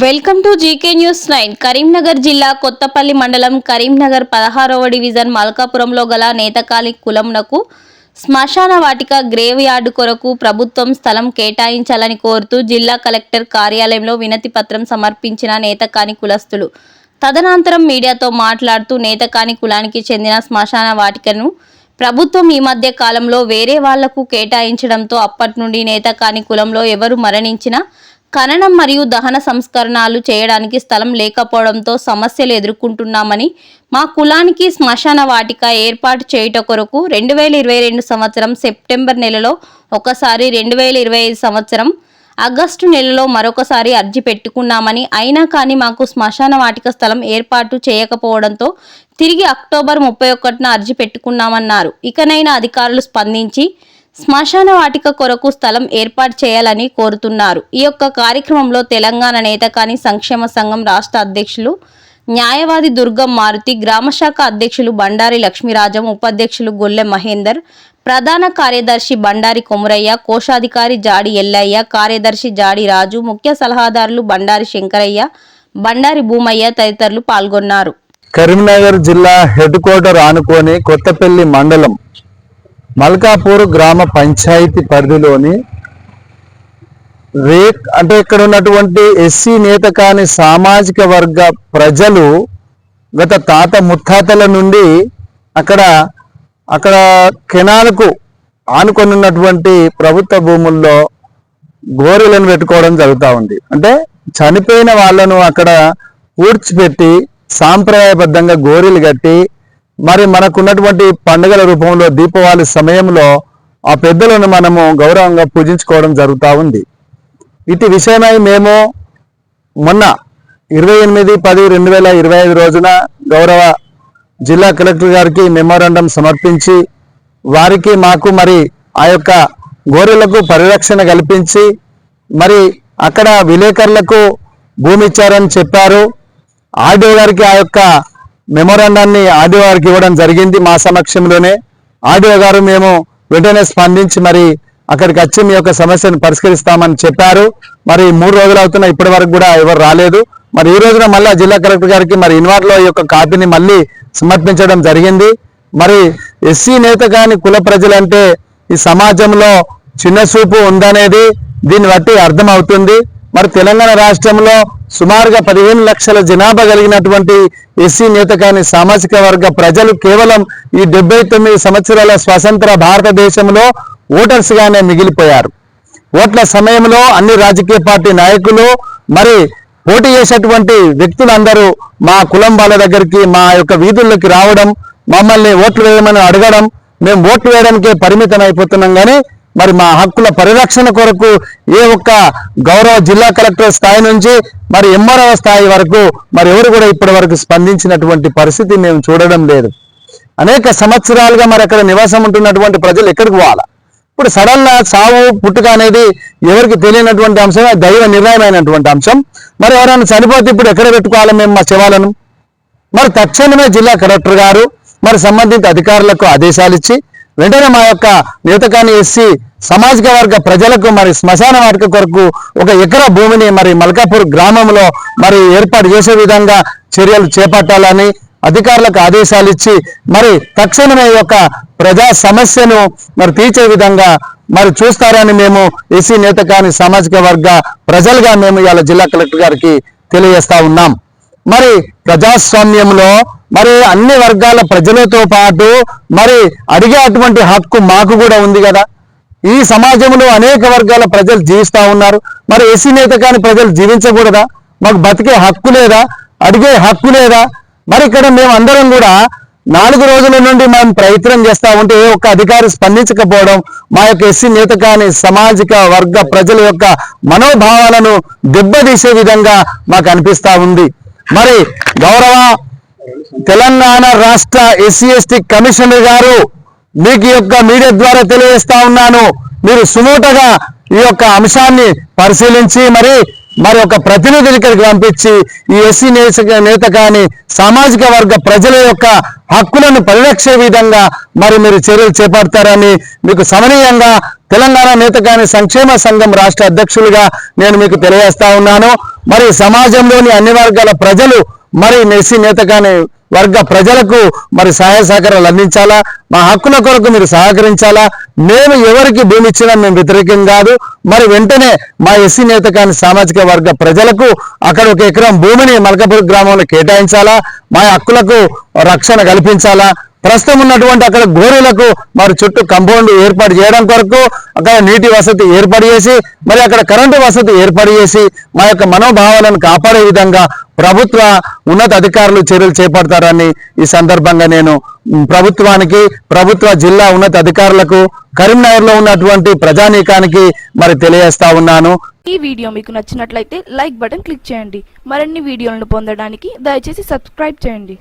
Welcome to GK news nine. Karimnagar జిల్లా కొత్తపల్లి మండలం కరీంనగర్ పదహారవ డివిజన్ మల్కాపురంలో గల నేతకాలి కులంనకు శ్మశాన వాటిక గ్రేవ్ యార్డు కొరకు ప్రభుత్వం స్థలం కేటాయించాలని కోరుతూ జిల్లా కలెక్టర్ కార్యాలయంలో వినతి పత్రం సమర్పించిన నేతకాని కులస్తులు. తదనంతరం మీడియాతో మాట్లాడుతూ నేతకాని కులానికి చెందిన శ్మశాన వాటికను ప్రభుత్వం ఈ మధ్య కాలంలో వేరే వాళ్ళకు కేటాయించడంతో అప్పటి నుండి నేతకాని కులంలో ఎవరు మరణించినా ఖననం మరియు దహన సంస్కరణలు చేయడానికి స్థలం లేకపోవడంతో సమస్యలు ఎదుర్కొంటున్నామని మా కులానికి శ్మశాన వాటిక ఏర్పాటు చేయుట కొరకు రెండు వేల ఇరవై రెండు సంవత్సరం సెప్టెంబర్ నెలలో ఒకసారి రెండు వేల ఇరవై ఐదు సంవత్సరం ఆగస్టు నెలలో మరొకసారి అర్జీ పెట్టుకున్నామని అయినా కానీ మాకు శ్మశాన వాటిక స్థలం ఏర్పాటు చేయకపోవడంతో తిరిగి అక్టోబర్ ముప్పై ఒకటిన అర్జీ పెట్టుకున్నామన్నారు. ఇకనైనా అధికారులు స్పందించి శ్మశాన వాటిక కొరకు స్థలం ఏర్పాటు చేయాలని కోరుతున్నారు. ఈ యొక్క కార్యక్రమంలో తెలంగాణ నేతకాని సంక్షేమ సంఘం రాష్ట్ర అధ్యక్షులు న్యాయవాది దుర్గం మారుతి గ్రామశాఖ అధ్యక్షులు బండారి లక్ష్మీరాజం ఉపాధ్యక్షులు గొల్లె మహేందర్ ప్రధాన కార్యదర్శి బండారి కొమురయ్య కోశాధికారి జాడి ఎల్లయ్య కార్యదర్శి జాడి రాజు ముఖ్య సలహాదారులు బండారి శంకరయ్య బండారి భూమయ్య తదితరులు పాల్గొన్నారు. కరీంనగర్ జిల్లా హెడ్ క్వార్టర్ ఆనుకొని కొత్తపల్లి మండలం మల్కాపూర్ గ్రామ పంచాయతీ పరిధిలోని రేక్ అంటే ఇక్కడ ఉన్నటువంటి ఎస్సీ నేత కాని సామాజిక వర్గ ప్రజలు గత తాత ముత్తాతల నుండి అక్కడ అక్కడ కెనాలకు ఆనుకొని ఉన్నటువంటి ప్రభుత్వ భూముల్లో గోరెలను పెట్టుకోవడం జరుగుతూ ఉంది. అంటే చనిపోయిన వాళ్ళను అక్కడ ఊడ్చిపెట్టి సాంప్రదాయబద్ధంగా గోరీలు కట్టి మరి మనకున్నటువంటి పండుగల రూపంలో దీపావళి సమయంలో ఆ పెద్దలను మనము గౌరవంగా పూజించుకోవడం జరుగుతూ ఉంది. ఇటు విషయమై మేము మొన్న ఇరవై ఎనిమిది పది రెండు వేల ఇరవై ఐదు రోజున గౌరవ జిల్లా కలెక్టర్ గారికి మెమోరాండం సమర్పించి వారికి మాకు మరి ఆ యొక్క గోరెలకు పరిరక్షణ కల్పించి మరి అక్కడ విలేకరులకు భూమి ఇచ్చారని చెప్పారు. ఆర్డీఓ గారికి ఆ యొక్క మెమోరాండాన్ని ఆదివారికి ఇవ్వడం జరిగింది మా సమక్షంలోనే. ఆర్డీఓ గారు మేము వెంటనే స్పందించి మరి అక్కడికి వచ్చి మీ యొక్క సమస్యను పరిష్కరిస్తామని చెప్పారు. మరి మూడు రోజులు అవుతున్నా ఇప్పటి వరకు కూడా ఎవరు రాలేదు. మరి ఈ రోజున మళ్ళీ జిల్లా కలెక్టర్ గారికి మరి ఇన్వార్లో ఈ యొక్క కాపీని మళ్ళీ సమర్పించడం జరిగింది. మరి ఎస్సీ నేత కాని కుల ప్రజలంటే ఈ సమాజంలో చిన్న చూపు ఉందనేది దీన్ని బట్టి అర్థమవుతుంది. మరి తెలంగాణ రాష్ట్రంలో సుమారుగా పదిహేను లక్షల జనాభా కలిగినటువంటి ఎస్సీ నేత కాని సామాజిక వర్గ ప్రజలు కేవలం ఈ డెబ్బై తొమ్మిది సంవత్సరాల స్వతంత్ర భారతదేశంలో ఓటర్స్ గానే మిగిలిపోయారు. ఓట్ల సమయంలో అన్ని రాజకీయ పార్టీ నాయకులు మరి పోటీ చేసేటువంటి వ్యక్తులందరూ మా కులం వాళ్ళ దగ్గరికి మా యొక్క వీధుల్లోకి రావడం మమ్మల్ని ఓట్లు వేయమని అడగడం మేము ఓట్లు వేయడానికే పరిమితం అయిపోతున్నాం. కానీ మరి మా హక్కుల పరిరక్షణ కొరకు ఏ ఒక్క గౌరవ జిల్లా కలెక్టర్ స్థాయి నుంచి మరి ఎంఆర్ఓ స్థాయి వరకు మరి ఎవరు కూడా ఇప్పటి వరకు స్పందించినటువంటి పరిస్థితి మేము చూడడం లేదు. అనేక సంవత్సరాలుగా మరి అక్కడ నివాసం ఉంటున్నటువంటి ప్రజలు ఎక్కడికి పోవాలా? ఇప్పుడు సడన్ సావు పుట్టుక అనేది ఎవరికి తెలియనటువంటి అంశం దైవ నిర్ణయమైనటువంటి అంశం. మరి ఎవరైనా చనిపోతే ఇప్పుడు ఎక్కడ పెట్టుకోవాలి మేము మా శవాలను మరి తక్షణమే జిల్లా కలెక్టర్ గారు మరి సంబంధిత అధికారులకు ఆదేశాలు ఇచ్చి వెంటనే మా యొక్క నేతకాన్ని ఎస్సీ సామాజిక వర్గ ప్రజలకు మరి శ్మశాన వాటిక కొరకు ఒక ఎకరా భూమిని మరి మల్కాపూర్ గ్రామంలో మరి ఏర్పాటు చేసే విధంగా చర్యలు చేపట్టాలని అధికారులకు ఆదేశాలు ఇచ్చి మరి తక్షణమే యొక్క ప్రజా సమస్యను మరి తీర్చే విధంగా మరి చూస్తారని మేము ఎస్సీ నేత కాని సామాజిక వర్గ ప్రజలుగా మేము ఇవాళ జిల్లా కలెక్టర్ గారికి తెలియజేస్తా ఉన్నాం. మరి ప్రజాస్వామ్యంలో మరి అన్ని వర్గాల ప్రజలతో పాటు మరి అడిగే అటువంటి హక్కు మాకు కూడా ఉంది కదా. ఈ సమాజంలో అనేక వర్గాల ప్రజలు జీవిస్తూ ఉన్నారు. మరి ఎస్సీ నేత కాని ప్రజలు జీవించకూడదా? మాకు బతికే హక్కు లేదా? అడిగే హక్కు లేదా? మరి ఇక్కడ మేము అందరం కూడా నాలుగు రోజుల నుండి మనం ప్రయత్నం చేస్తా ఉంటే ఏ ఒక్క అధికారి స్పందించకపోవడం మా యొక్క ఎస్సీ నేత కాని సామాజిక వర్గ ప్రజల యొక్క మనోభావాలను దెబ్బతీసే విధంగా మాకు అనిపిస్తా ఉంది. మరి గౌరవ తెలంగాణ రాష్ట్ర ఎస్సీ ఎస్టీ కమిషనర్ గారు మీకు యొక్క మీడియా ద్వారా తెలియజేస్తా ఉన్నాను. మీరు సుమూటగా ఈ యొక్క అంశాన్ని పరిశీలించి మరి మరి ఒక ప్రతినిధిని ఇక్కడికి పంపించి ఈ ఎస్సీ నేత కానీ సామాజిక వర్గ ప్రజల యొక్క హక్కులను పరిరక్షే విధంగా మరి మీరు చర్యలు చేపడతారని మీకు సమనీయంగా తెలంగాణ నేత కానీ సంక్షేమ సంఘం రాష్ట్ర అధ్యక్షులుగా నేను మీకు తెలియజేస్తా ఉన్నాను. మరి సమాజంలోని అన్ని వర్గాల ప్రజలు మరి ఎస్సీ నేత కాని వర్గ ప్రజలకు మరి సహాయ సహకారాలు అందించాలా? మా హక్కుల కొరకు మీరు సహకరించాలా? మేము ఎవరికి భూమి ఇచ్చినా మేము వ్యతిరేకం కాదు. మరి వెంటనే మా ఎస్సీ నేత కాని సామాజిక వర్గ ప్రజలకు అక్కడ ఒక ఎకరం భూమిని మల్కపూర్ గ్రామంలో కేటాయించాలా? మా హక్కులకు రక్షణ కల్పించాలా? ప్రస్తుతం ఉన్నటువంటి అక్కడ గోరులకు మరి చుట్టూ కంపౌండ్ ఏర్పాటు చేయడం కొరకు అక్కడ నీటి వసతి ఏర్పాటు చేసి మరి అక్కడ కరెంటు వసతి ఏర్పాటు చేసి మా యొక్క మనోభావాలను కాపాడే విధంగా ప్రభుత్వ ఉన్నత అధికారులు చర్యలు చేస్తారని ఈ సందర్భంగా నేను ప్రభుత్వానికి ప్రభుత్వ జిల్లా ఉన్నత అధికారులకు కరీంనగర్లో ఉన్నటువంటి ప్రజానీకానికి మరి తెలియజేస్తా ఉన్నాను. ఈ వీడియో మీకు నచ్చినట్లయితే లైక్ బటన్ క్లిక్ చేయండి. మరిన్ని వీడియోలను పొందడానికి దయచేసి సబ్స్క్రైబ్ చేయండి.